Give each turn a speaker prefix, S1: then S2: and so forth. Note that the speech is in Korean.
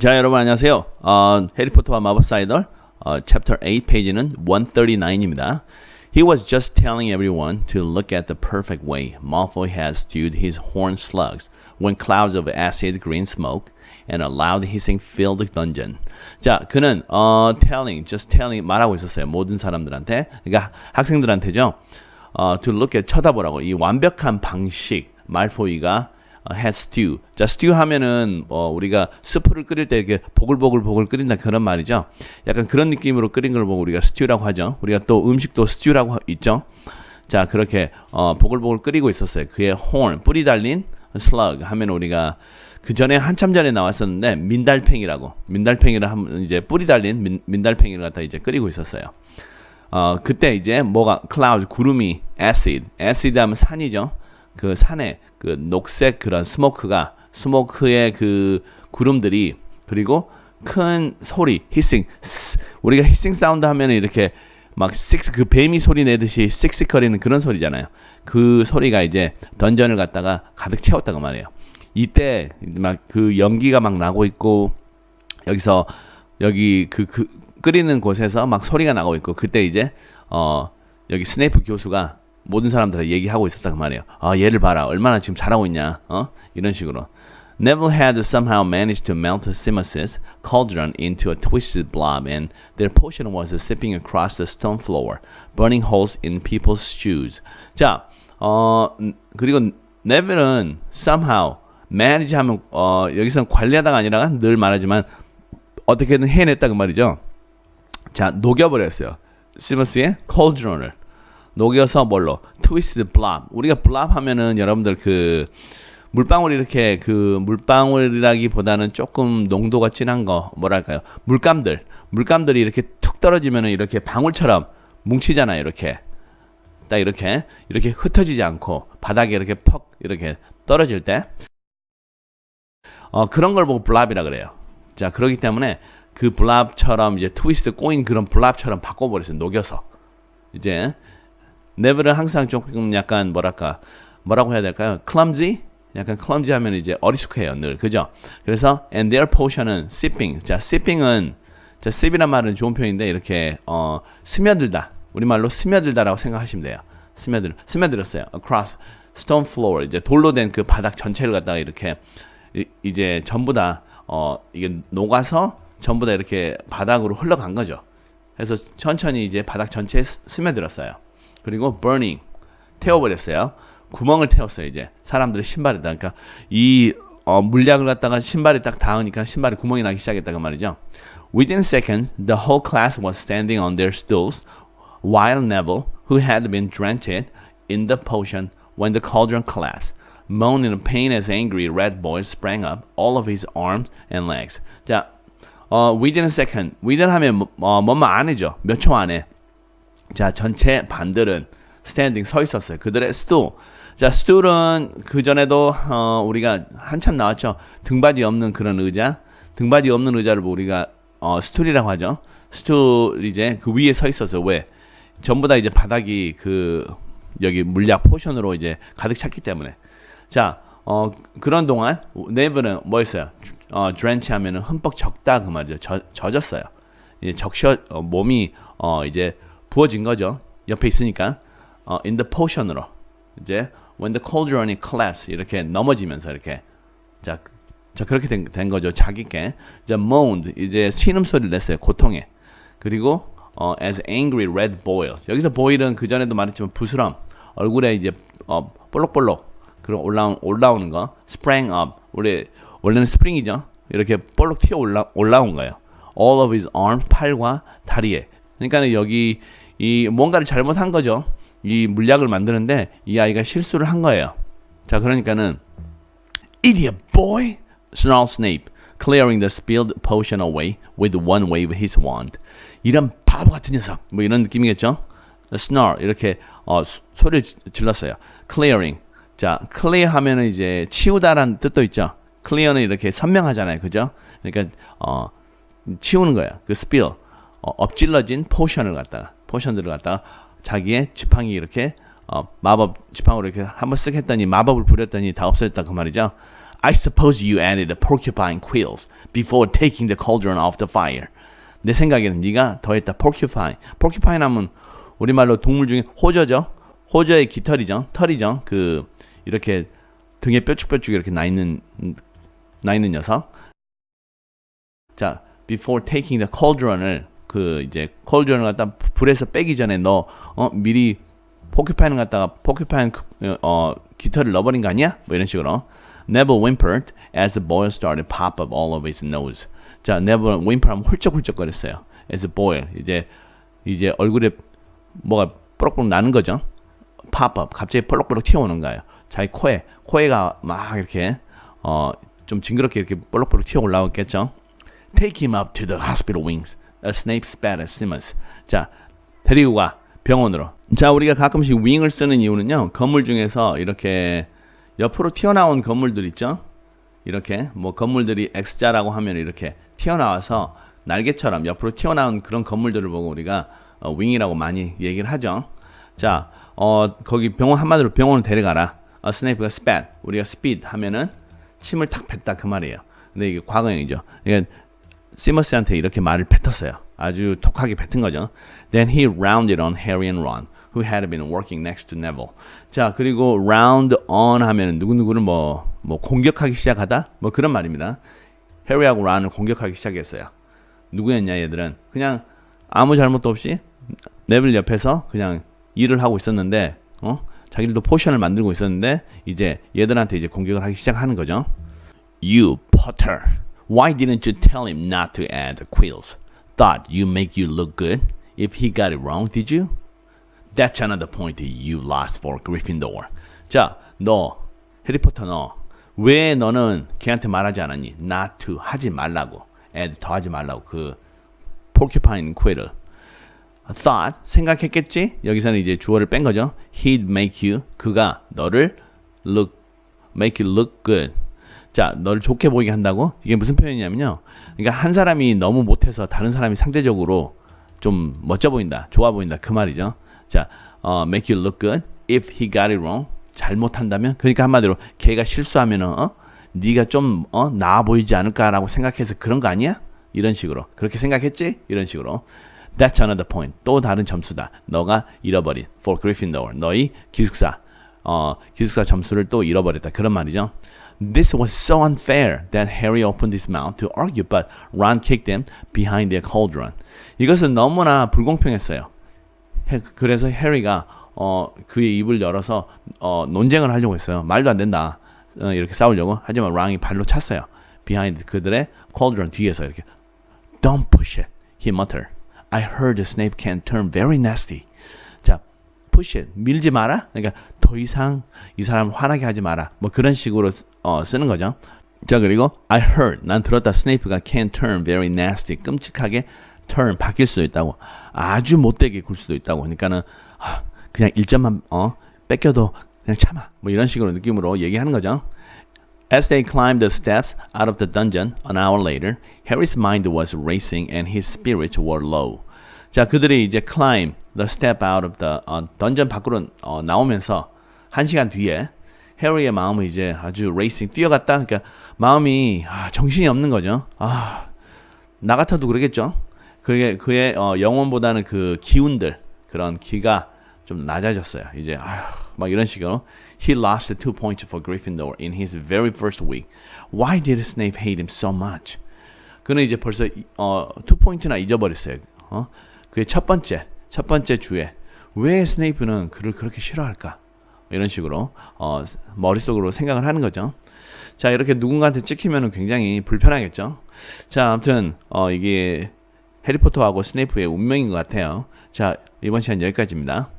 S1: 자 여러분 안녕하세요. 어, 해리포터와 마법사 이들 어, 챕터 8 페이지는 139입니다. He was just telling everyone to look at the perfect way Malfoy had stewed his horned slugs when clouds of acid green smoke and a loud hissing filled the dungeon. 자, 그는 어, telling, just telling 말하고 있었어요. 모든 사람들한테, 그러니까 학생들한테죠. 어, to look at 쳐다보라고 이 완벽한 방식 말포이가 어, had stew. 자, stew 하면은 뭐 우리가 스프를 끓일 때 이렇게 보글보글보글 끓인다 그런 말이죠. 약간 그런 느낌으로 끓인 걸 보고 우리가 stew라고 하죠. 우리가 또 음식도 stew라고 있죠. 자, 그렇게 어, 보글보글 끓이고 있었어요. 그의 horn 뿌리 달린 slug 하면 우리가 그 전에 한참 전에 나왔었는데 민달팽이라고 민달팽이를 하면 이제 뿌리 달린 민, 민달팽이를 갖다 이제 끓이고 있었어요. 어 그때 이제 뭐가 cloud 구름이 acid acid 하면 산이죠. 그 산에 그 녹색 그런 스모크가 스모크의 그 구름들이 그리고 큰 소리 히싱 스, 우리가 히싱 사운드 하면 이렇게 막 씩그 그 뱀이 소리 내듯이 씩씩거리는 그런 소리잖아요. 그 소리가 이제 던전을 갖다가 가득 채웠다고 말이에요. 이때 막 그 연기가 막 나고 있고 여기서 여기 그, 그 끓이는 곳에서 막 소리가 나고 있고 그때 이제 어 여기 스네이프 교수가 모든 사람들한테 얘기하고 있었단 말이에요. 아 얘를 봐라 얼마나 지금 잘하고 있냐 어 이런 식으로. Neville had somehow managed to melt Simus's cauldron into a twisted blob, and their potion was sipping across the stone floor, burning holes in people's shoes. 자, 어 그리고 네벨은 somehow manage 하면 어 여기서는 관리하다가 아니라 늘 말하지만 어떻게든 해냈다 그 말이죠. 자, 녹여버렸어요. 시머스의 cauldron을 녹여서 뭘로? Twisted blob. 우리가 blob 하면은 여러분들 그 물방울이 이렇게 그 물방울이라기보다는 조금 농도가 진한 거 뭐랄까요? 물감들. 물감들이 이렇게 툭 떨어지면은 이렇게 방울처럼 뭉치잖아요 이렇게. 딱 이렇게. 이렇게 흩어지지 않고 바닥에 이렇게 퍽 이렇게 떨어질 때. 어, 그런 걸 보고 블랍이라 그래요. 자 그렇기 때문에 그 블랍처럼 이제 트위스트 꼬인 그런 블랍처럼 바꿔버렸어요 녹여서. 이제 네브는 항상 조금 약간 뭐랄까 뭐라고 해야 될까요? clumsy? 약간 clumsy 하면 이제 어리숙해요 늘. 그죠? 그래서 and their potion은 sipping. 자 sipping은 자 sip이란 말은 좋은 표현인데 이렇게 어 스며들다. 우리말로 스며들다라고 생각하시면 돼요. 스며들 스며들었어요. across stone floor. 이제 돌로 된 그 바닥 전체를 갖다가 이렇게 이, 이제 전부 다 어 이게 녹아서 전부 다 이렇게 바닥으로 흘러간 거죠. 그래서 천천히 이제 바닥 전체에 스- 스며들었어요 그리고 burning 태워버렸어요. 구멍을 태웠어요 이제 사람들의 신발에다. 그러니까 이 어, 물약을 갖다가 신발에 딱 닿으니까 신발에 구멍이 나기 시작했다고 말이죠. Within seconds, the whole class was standing on their stools, while Neville, who had been drenched in the potion when the cauldron collapsed, moaned in pain as angry red boys sprang up, all of his arms and legs. 자, 어, within a second, within 하면 뭐, 어, 뭐만 안에죠. 몇 초 안에. 자, 전체 반들은 스탠딩 서 있었어요. 그들의 스툴. 자, 스툴은 그 전에도 어, 우리가 한참 나왔죠. 등받이 없는 그런 의자. 등받이 없는 의자를 뭐 우리가 어, 스툴이라고 하죠. 스툴 이제 그 위에 서 있었어요. 왜? 전부 다 이제 바닥이 그 여기 물약 포션으로 이제 가득 찼기 때문에. 자, 어, 그런 동안 네브는 뭐였어요? 어, 드렌치 하면은 흠뻑 적다 그 말이죠. 젖, 젖었어요. 이제 적셔 어, 몸이 어, 이제 부어진 거죠. 옆에 있으니까 어, in the potion으로 이제 when the cauldron이 collapse 이렇게 넘어지면서 이렇게 자, 자 그렇게 된, 된 거죠. 자기께 이제 moaned 이제 신음 소리를 냈어요. 고통에 그리고 어, as angry red boils 여기서 boil은 그 전에도 말했지만 부스럼 얼굴에 이제 어, 볼록볼록 그런 올라온 올라오는 거 sprang up 우리 원래는 스프링이죠. 이렇게 볼록 튀어 올라 올라온 거예요. all of his arms 팔과 다리에 그러니까 여기 이 뭔가를 잘못한 거죠. 이 물약을 만드는데 이 아이가 실수를 한 거예요. 자, 그러니까는 idiot boy, snarled Snape, clearing the spilled potion away with one wave of his wand. 이런 바보 같은 녀석. 뭐 이런 느낌이겠죠? snarl 이렇게 어, 소- 소리를 지- 질렀어요. clearing. 자, clear 하면은 이제 치우다라는 뜻도 있죠. clear는 이렇게 선명하잖아요. 그죠? 그러니까 어 치우는 거예요. 그 spill. 어, 엎질러진 포션을 갖다가 포션들을 갖다가 자기의 지팡이 이렇게 어, 마법 지팡이로 이렇게 한번 쓱 했더니 마법을 부렸더니 다 없어졌다 그 말이죠. I suppose you added the porcupine quills before taking the cauldron off the fire. 내 생각에는 네가 더했다 porcupine. porcupine 하면 우리말로 동물 중에 호저죠. 호저의 깃털이죠. 털이죠. 그 이렇게 등에 뾰족뾰족 이렇게 나 있는 나 있는 녀석. 자, before taking the cauldron을 그 이제 cauldron을 갖다 불에서 빼기 전에 너 어, 미리 포큐파인을 갖다가 포큐파인 그, 어 깃털을 넣어버린 거 아니야? 뭐 이런 식으로. Neville whimpered as the boil started pop up all over his nose. 자, Neville whimper하면 훌쩍훌쩍거렸어요. As the boil 이제 이제 얼굴에 뭐가 뽀록뽀록 나는 거죠. pop up 갑자기 볼록볼록 튀어오는 거예요. 자기 코에 코에가 막 이렇게 어 좀 징그럽게 이렇게 볼록볼록 튀어 올라왔겠죠. Take him up to the hospital wings. Spat at Simmons. 자, 데리고 가 병원으로. 자, 우리가 가끔씩 윙을 쓰는 이유는요. 건물 중에서 이렇게 옆으로 튀어나온 건물들 있죠. 이렇게 뭐 건물들이 X자라고 하면 이렇게 튀어나와서 날개처럼 옆으로 튀어나온 그런 건물들을 보고 우리가 어, 윙이라고 많이 얘기를 하죠. 자, 어 거기 병원 한마디로 병원을 데려가라. 어, 스네이프가 spat, 우리가 speed 하면은 침을 탁 뱉다 그 말이에요. 근데 이게 과거형이죠. 그러니까 시머스한테 이렇게 말을 뱉었어요. 아주 독하게 뱉은 거죠. Then he rounded on Harry and Ron, who had been working next to Neville. 자, 그리고 round on 하면은 누구누구를 뭐, 뭐 공격하기 시작하다? 뭐 그런 말입니다. 해리하고 론을 공격하기 시작했어요. 누구였냐, 얘들은. 그냥 아무 잘못도 없이 네빌 옆에서 그냥 일을 하고 있었는데, 어? 자기들도 포션을 만들고 있었는데, 이제 얘들한테 이제 공격을 하기 시작하는 거죠. You Potter, why didn't you tell him not to add the quills? Thought you make you look good if he got it wrong, did you? That's another point you lost for Gryffindor. 자, 너 해리포터 너 왜 너는 걔한테 말하지 않았니? Not to 하지 말라고, add 더 하지 말라고 그 porcupine quill을. Thought 생각했겠지? 여기서는 이제 주어를 뺀 거죠. He'd make you 그가 너를 look make you look good. 자, 너를 좋게 보이게 한다고? 이게 무슨 표현이냐면요. 그러니까 한 사람이 너무 못해서 다른 사람이 상대적으로 좀 멋져 보인다, 좋아 보인다 그 말이죠. 자, 어, make you look good if he got it wrong. 잘못한다면, 그러니까 한마디로 걔가 실수하면은 어, 네가 좀 어, 나아 보이지 않을까라고 생각해서 그런 거 아니야? 이런 식으로 그렇게 생각했지? 이런 식으로. That's another point. 또 다른 점수다. 너가 잃어버린 for Gryffindor. 너희 기숙사 어, 기숙사 점수를 또 잃어버렸다. 그런 말이죠. This was so unfair that Harry opened his mouth to argue, but Ron kicked him behind the cauldron. 이것은 너무나 불공평했어요. 해- 그래서 해리가 어, 그의 입을 열어서 어, 논쟁을 하려고 했어요. 말도 안 된다. 어, 이렇게 싸우려고. 하지만 랑이 발로 찼어요. behind 그들의 cauldron 뒤에서 이렇게 Don't push it, he muttered. I heard the Snape can turn very nasty. 자, push it, 밀지 마라. 그러니까 더 이상 이 사람 화나게 하지 마라. 뭐 그런 식으로 어, 쓰는 거죠. 자, 그리고 I heard, 난 들었다. 스네이프가 can turn very nasty, 끔찍하게 turn 바뀔 수도 있다고. 아주 못되게 굴 수도 있다고. 그러니까는 아, 그냥 1점만 어, 뺏겨도 그냥 참아. 뭐 이런 식으로 느낌으로 얘기하는 거죠. As they climbed the steps out of the dungeon an hour later, Harry's mind was racing and his spirits were low. 자, 그들이 이제 climb the step out of the 어, 던전 밖으로 어, 나오면서 한 시간 뒤에 해리의 마음은 이제 아주 racing 뛰어갔다. 그러니까 마음이 아, 정신이 없는 거죠. 아, 나 같아도 그러겠죠. 그게 그의 어, 영혼보다는 그 기운들 그런 기가 좀 낮아졌어요. 이제 아휴, 막 이런 식으로 he lost the two points for Gryffindor in his very first week. Why did Snape hate him so much? 그는 이제 벌써 이- 어, 투 포인트나 잊어버렸어요. 어? 그의 첫 번째 첫 번째 주에 왜 스네이프는 그를 그렇게 싫어할까? 이런 식으로 어, 머릿속으로 생각을 하는 거죠. 자 이렇게 누군가한테 찍히면 굉장히 불편하겠죠. 자 아무튼 어, 이게 해리포터하고 스네이프의 운명인 것 같아요. 자 이번 시간 여기까지입니다.